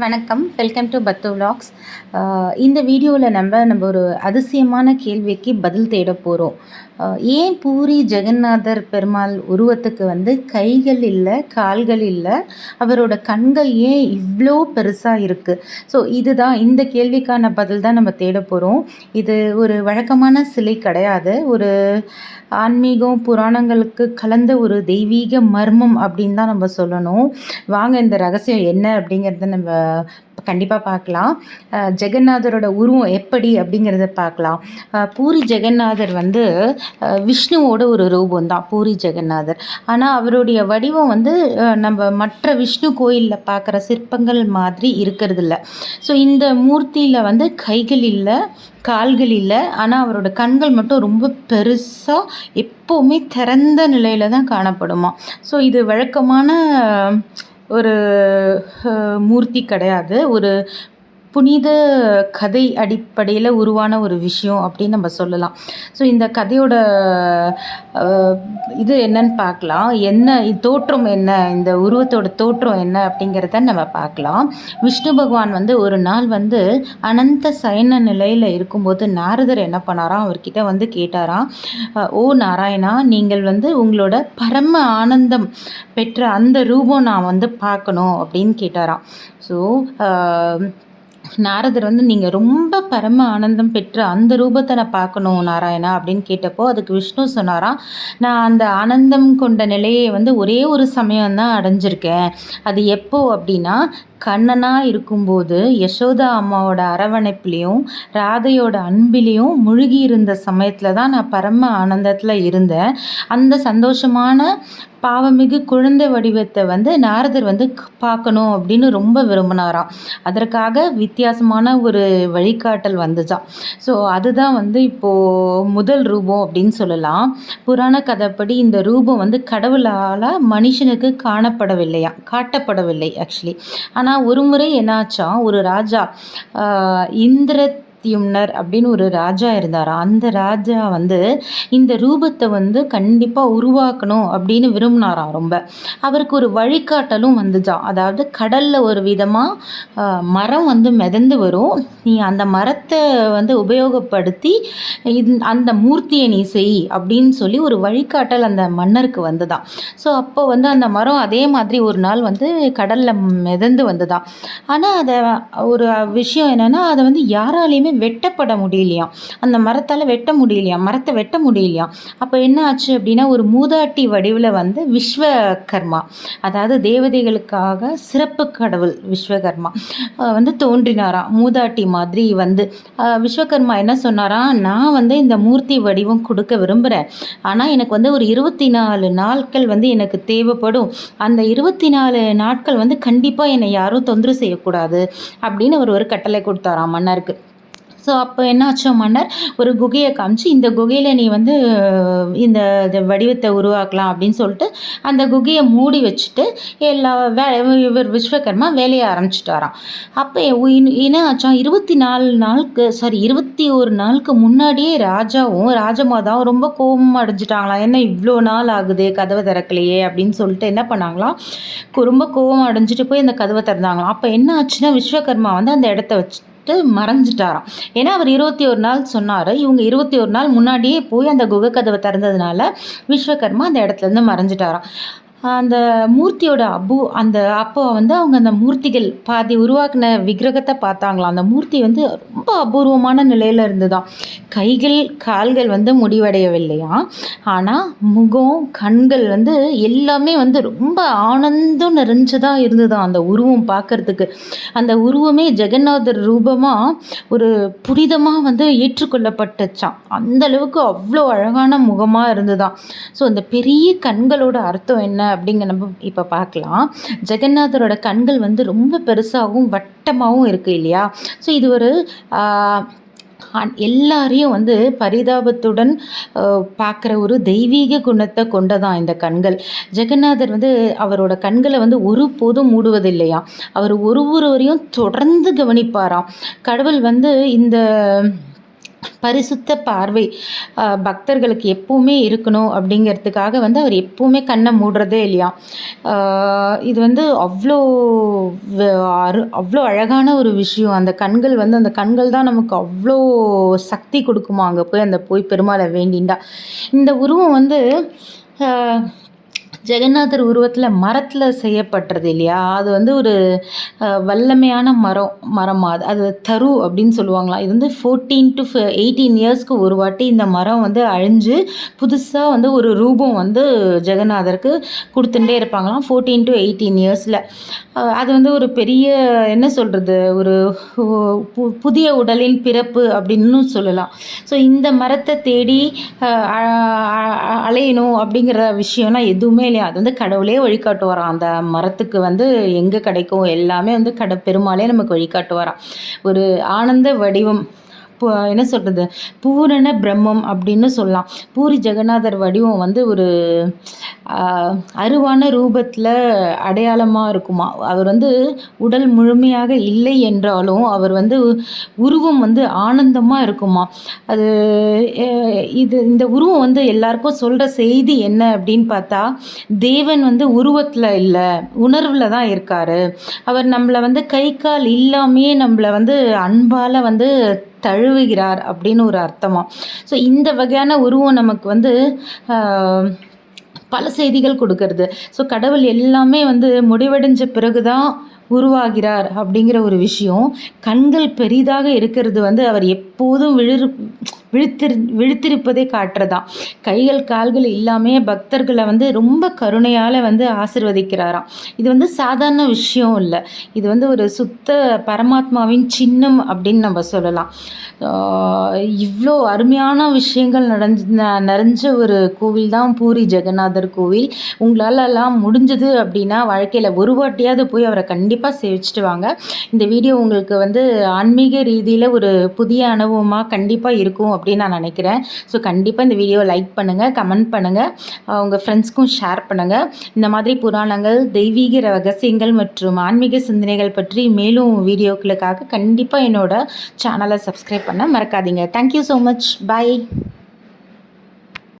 வணக்கம். Welcome to Pathu vlogs. இந்த வீடியோவில் நம்ம நம்ம ஒரு அதிசயமான கேள்விக்கு பதில் தேட போகிறோம் ஏன் பூரி ஜெகநாதர் பெருமாள் உருவத்துக்கு வந்து கைகள் இல்லை கால்கள் இல்லை? அவரோட கண்கள் ஏன் இவ்வளோ பெருசாக இருக்குது ஸோ இதுதான் இந்த கேள்விக்கான பதில் தான் நம்ம தேட போகிறோம் இது ஒரு வழக்கமான சிலை கிடையாது. ஒரு ஆன்மீகம் புராணங்களுக்கு கலந்த ஒரு தெய்வீக மர்மம் அப்படின்னு தான் நம்ம சொல்லணும். வாங்க இந்த ரகசியம் என்ன அப்படிங்கிறத நம்ம கண்டிப்பாக பார்க்கலாம். ஜெகநாதரோட உருவம் எப்படி அப்படிங்கிறத பார்க்கலாம். பூரி ஜெகநாதர் வந்து விஷ்ணுவோட ஒரு ரூபம் தான் பூரி ஜெகநாதர். ஆனால் அவருடைய வடிவம் வந்து நம்ம மற்ற விஷ்ணு கோயிலில் பார்க்குற சிற்பங்கள் மாதிரி இருக்கிறதில்ல. ஸோ இந்த மூர்த்தியில் வந்து கைகள் இல்லை கால்கள் இல்லை. ஆனால் அவரோட கண்கள் மட்டும் ரொம்ப பெருசாக எப்போவுமே திறந்த நிலையில் தான் காணப்படுமா. ஸோ இது வழக்கமான ஒரு மூர்த்தி கிடையாது. ஒரு புனித கதை அடிப்படையில் உருவான ஒரு விஷயம் அப்படின்னு நம்ம சொல்லலாம். ஸோ இந்த கதையோட இது என்னன்னு பார்க்கலாம். என்ன தோற்றம் என்ன? இந்த உருவத்தோட தோற்றம் என்ன அப்படிங்கிறத நம்ம பார்க்கலாம். விஷ்ணு பகவான் வந்து ஒரு நாள் வந்து அனந்த சயன நிலையில் இருக்கும்போது நாரதர் என்ன பண்ணாராம்? அவர்கிட்ட வந்து கேட்டாராம் ஓ நாராயணா நீங்கள் வந்து உங்களோட பரம ஆனந்தம் பெற்ற அந்த ரூபம் நான் வந்து பார்க்கணும் அப்படின்னு கேட்டாராம். ஸோ நாரதர் வந்து நீங்கள் ரொம்ப பரம ஆனந்தம் பெற்று அந்த ரூபத்தை நான் பார்க்கணும் நாராயணா அப்படின்னு கேட்டப்போ அதுக்கு விஷ்ணு சொன்னாராம் நான் அந்த ஆனந்தம் கொண்ட நிலையை வந்து ஒரே ஒரு சமயம் தான் அடைஞ்சிருக்கேன். அது எப்போ அப்படின்னா கண்ணனாக இருக்கும்போது யசோதா அம்மாவோட அரவணைப்புலேயும் ராதையோட அன்பிலையும் முழுகி இருந்த சமயத்தில் தான் நான் பரம ஆனந்தத்தில் இருந்தேன். அந்த சந்தோஷமான பாவமிகு குழந்தை வடிவத்தை வந்து நாரதர் வந்து பார்க்கணும் அப்படின்னு ரொம்ப விரும்பினாராம். அதற்காக வித்தியாசமான ஒரு வழிகாட்டல் வந்துச்சாம். ஸோ அதுதான் வந்து இப்போது முதல் ரூபம் அப்படின்னு சொல்லலாம். புராண கதைப்படி இந்த ரூபம் வந்து கடவுளால் மனுஷனுக்கு காணப்படவில்லையா காட்டப்படவில்லை ஆக்சுவலி ஆனால் ஒரு முறை என்னாச்சா ஒரு ராஜா இந்திர பிரத்யும்னர் அப்படின்னு ஒரு ராஜா இருந்தாராம் அந்த ராஜா வந்து இந்த ரூபத்தை வந்து கண்டிப்பாக உருவாக்கணும் அப்படின்னு விரும்பினாராம் ரொம்ப. அவருக்கு ஒரு வழிகாட்டலும் வந்துச்சாம் அதாவது கடலில் ஒரு விதமாக மரம் வந்து மிதந்து வரும். நீ அந்த மரத்தை வந்து உபயோகப்படுத்தி இது அந்த மூர்த்தியை நீ செய் அப்படின்னு சொல்லி ஒரு வழிகாட்டல் அந்த மன்னருக்கு வந்துதான் ஸோ அப்போ வந்து அந்த மரம் அதே மாதிரி ஒரு நாள் வந்து கடலில் மிதந்து வந்துதான் ஆனால் அதை ஒரு விஷயம் என்னென்னா அதை வந்து யாராலையுமே வெட்டப்பட முடியலையாம் அந்த மரத்தால் வெட்ட முடியலையாம் மரத்தை வெட்ட முடியலையாம் அப்போ என்ன ஆச்சு அப்படின்னா ஒரு மூதாட்டி வடிவில் வந்து விஸ்வகர்மா அதாவது தேவதைகளுக்காக சிறப்பு கடவுள் விஸ்வகர்மா வந்து தோன்றினாராம் மூதாட்டி மாதிரி வந்து. விஸ்வகர்மா என்ன சொன்னாராம் நான் வந்து இந்த மூர்த்தி வடிவம் கொடுக்க விரும்புகிறேன் ஆனால் எனக்கு வந்து ஒரு இருபத்தி நாலு நாட்கள் வந்து எனக்கு தேவைப்படும். அந்த இருபத்தி நாலு நாட்கள் வந்து கண்டிப்பாக என்னை யாரும் தொந்தரவு செய்யக்கூடாது அப்படின்னு அவர் ஒரு கட்டளை கொடுத்தாராம் மன்னருக்கு. ஸோ அப்போ என்ன ஆச்சோ மன்னர்? ஒரு குகையை காமிச்சு இந்த குகையில் நீ வந்து இந்த வடிவத்தை உருவாக்கலாம் அப்படின்னு சொல்லிட்டு அந்த குகையை மூடி வச்சுட்டு எல்லா வே இவர் விஸ்வகர்மா வேலையை ஆரம்பிச்சிட்டாராம் அப்போ என்ன ஆச்சான்? இருபத்தி நாலு நாளுக்கு சாரி இருபத்தி ஒரு நாளுக்கு முன்னாடியே ராஜாவும் ராஜமாதாவும் ரொம்ப கோபம் அடைஞ்சிட்டாங்களாம். என்ன இவ்வளோ நாள் ஆகுது கதவை திறக்கலையே? அப்படின்னு சொல்லிட்டு என்ன பண்ணாங்களாம்? ரொம்ப கோபம் அடைஞ்சிட்டு போய் அந்த கதவை திறந்தாங்களாம். அப்போ என்ன ஆச்சுன்னா விஸ்வகர்மா வந்து அந்த இடத்த வச்சு வச்சுட்டு மறைஞ்சிட்டாராம். ஏன்னா அவர் இருபத்தி ஒரு நாள் சொன்னார். இவங்க இருபத்தி ஒரு நாள் முன்னாடியே போய் அந்த குகை கதவை திறந்ததுனால விஸ்வகர்மா அந்த இடத்துல இருந்து மறைஞ்சிட்டாராம். அந்த மூர்த்தியோட அபு அந்த அப்போ வந்து அவங்க அந்த மூர்த்திகள் பாதி உருவாக்கின விக்கிரகத்தை பார்த்தாங்களாம். அந்த மூர்த்தி வந்து ரொம்ப அபூர்வமான நிலையில் இருந்துதான். கைகள் கால்கள் வந்து முடிவடையவில்லையா? ஆனால் முகம் கண்கள் வந்து எல்லாமே வந்து ரொம்ப ஆனந்தம் நிறைஞ்சதாக இருந்துதான் அந்த உருவம் பார்க்கறதுக்கு. அந்த உருவமே ஜெகநாதர் ரூபமாக ஒரு புனிதமாக வந்து ஏற்றுக்கொள்ளப்பட்டுச்சான் அந்த அளவுக்கு அவ்வளோ அழகான முகமாக இருந்துதான். ஸோ அந்த பெரிய கண்களோட அர்த்தம் என்ன அப்படிங்கிற நம்ம இப்போ பார்க்கலாம். ஜெகநாதரோட கண்கள் வந்து ரொம்ப பெருசாகவும் வட்டமாகவும் இருக்குது இல்லையா? ஸோ இது ஒரு எல்லாரையும் வந்து பரிதாபத்துடன் பார்க்குற ஒரு தெய்வீக குணத்தை கொண்டதான் இந்த கண்கள். ஜெகநாதர் வந்து அவரோட கண்களை வந்து ஒருபோதும் மூடுவதில்லையா? அவர் ஒரு ஒருவரையும் தொடர்ந்து கவனிப்பாராம். கடவுள் வந்து இந்த பரிசுத்த பார்வை பக்தர்களுக்கு எப்பவுமே இருக்கணும் அப்படிங்கிறதுக்காக வந்து அவர் எப்பவுமே கண்ணை மூடுறதே இல்லையா? இது வந்து அவ்வளோ அரு அவ்வளோ அழகான ஒரு விஷயம். அந்த கண்கள் வந்து அந்த கண்கள் தான் நமக்கு அவ்வளோ சக்தி கொடுக்குமா? அங்கே போய் அந்த போய் பெருமாளை வேண்டிண்டா. இந்த உருவம் வந்து ஜெகநாதர் உருவத்தில் மரத்தில் செய்யப்பட்டது இல்லையா? அது வந்து ஒரு வல்லமையான மரம் மரமாக அது அது தரு அப்படின்னு சொல்லுவாங்களாம் இது வந்து ஃபோர்டீன் டு எயிட்டீன் இயர்ஸ்க்கு ஒரு வாட்டி இந்த மரம் வந்து அழிஞ்சு புதுசாக வந்து ஒரு ரூபம் வந்து ஜெகநாதருக்கு கொடுத்துட்டே இருப்பாங்களாம் ஃபோர்டீன் டு எயிட்டீன் இயர்ஸில் அது வந்து ஒரு பெரிய என்ன சொல்கிறது ஒரு பு- புதிய உடலின் பிறப்பு அப்படின்னு சொல்லலாம். ஸோ இந்த மரத்தை தேடி அலையணும் அப்படிங்கிற விஷயம்லாம் எதுவுமே இல்லையா? அது வந்து கடவுளே வழிகாட்டு வரான் அந்த மரத்துக்கு வந்து எங்கே கிடைக்கும்? எல்லாமே வந்து கட பெருமாளே நமக்கு வழிகாட்டு வரான் ஒரு ஆனந்த வடிவம் என்ன சொல்கிறது பூரண பிரம்மம் அப்படின்னு சொல்லலாம். பூரி ஜெகநாதர் வடிவம் வந்து ஒரு அருவான ரூபத்தில் அடையாளமாக இருக்குமா? அவர் வந்து உடல் முழுமையாக இல்லை என்றாலும் அவர் வந்து உருவம் வந்து ஆனந்தமாக இருக்குமா? அது இது இந்த உருவம் வந்து எல்லாருக்கும் சொல்கிற செய்தி என்ன அப்படின்னு பார்த்தா தேவன் வந்து உருவத்தில் இல்லை உணர்வில் தான் இருக்காரு. அவர் நம்மளை வந்து கை கால் இல்லாமையே நம்மளை வந்து அன்பால் வந்து தழுவுகிறார் அப்படின்னு ஒரு அர்த்தமாக ஸோ இந்த வகையான உருவம் நமக்கு வந்து பல செய்திகள் கொடுக்கறது. ஸோ கடவுள் எல்லாமே வந்து முடிவடைஞ்ச பிறகு தான் உருவாகிறார் அப்படிங்கிற ஒரு விஷயம். கண்கள் பெரிதாக இருக்கிறது வந்து அவர் எப்போதும் விழு விழுத்திரு விழுத்திருப்பதே காட்டுறதாம் கைகள் கால்கள் இல்லாமே பக்தர்களை வந்து ரொம்ப கருணையால் வந்து ஆசிர்வதிக்கிறாராம். இது வந்து சாதாரண விஷயம் இல்லை. இது வந்து ஒரு சுத்த பரமாத்மாவின் சின்னம் அப்படின்னு நம்ம சொல்லலாம். இவ்வளோ அருமையான விஷயங்கள் நடஞ்ச ந- நிறைஞ்ச ஒரு கோவில் தான் பூரி ஜெகநாதர் கோவில். உங்களாலெல்லாம் முடிஞ்சது அப்படின்னா வாழ்க்கையில் ஒரு வாட்டியாவது போய் அவரை கண்டிப்பாக சேவிச்சுட்டு வாங்க. இந்த வீடியோ உங்களுக்கு வந்து ஆன்மீக ரீதியில் ஒரு புதிய அனுபவமாக கண்டிப்பாக இருக்கும் அப்படின்னு நான் நினைக்கிறேன். ஸோ கண்டிப்பாக இந்த வீடியோ லைக் பண்ணுங்கள் கமெண்ட் பண்ணுங்கள் உங்கள் ஃப்ரெண்ட்ஸ்க்கும் ஷேர் பண்ணுங்கள் இந்த மாதிரி புராணங்கள் தெய்வீக ரகசியங்கள் மற்றும் ஆன்மீக சிந்தனைகள் பற்றி மேலும் வீடியோக்களுக்காக கண்டிப்பாக என்னோட சேனலை சப்ஸ்கிரைப் பண்ண மறக்காதீங்க. Thank you so much bye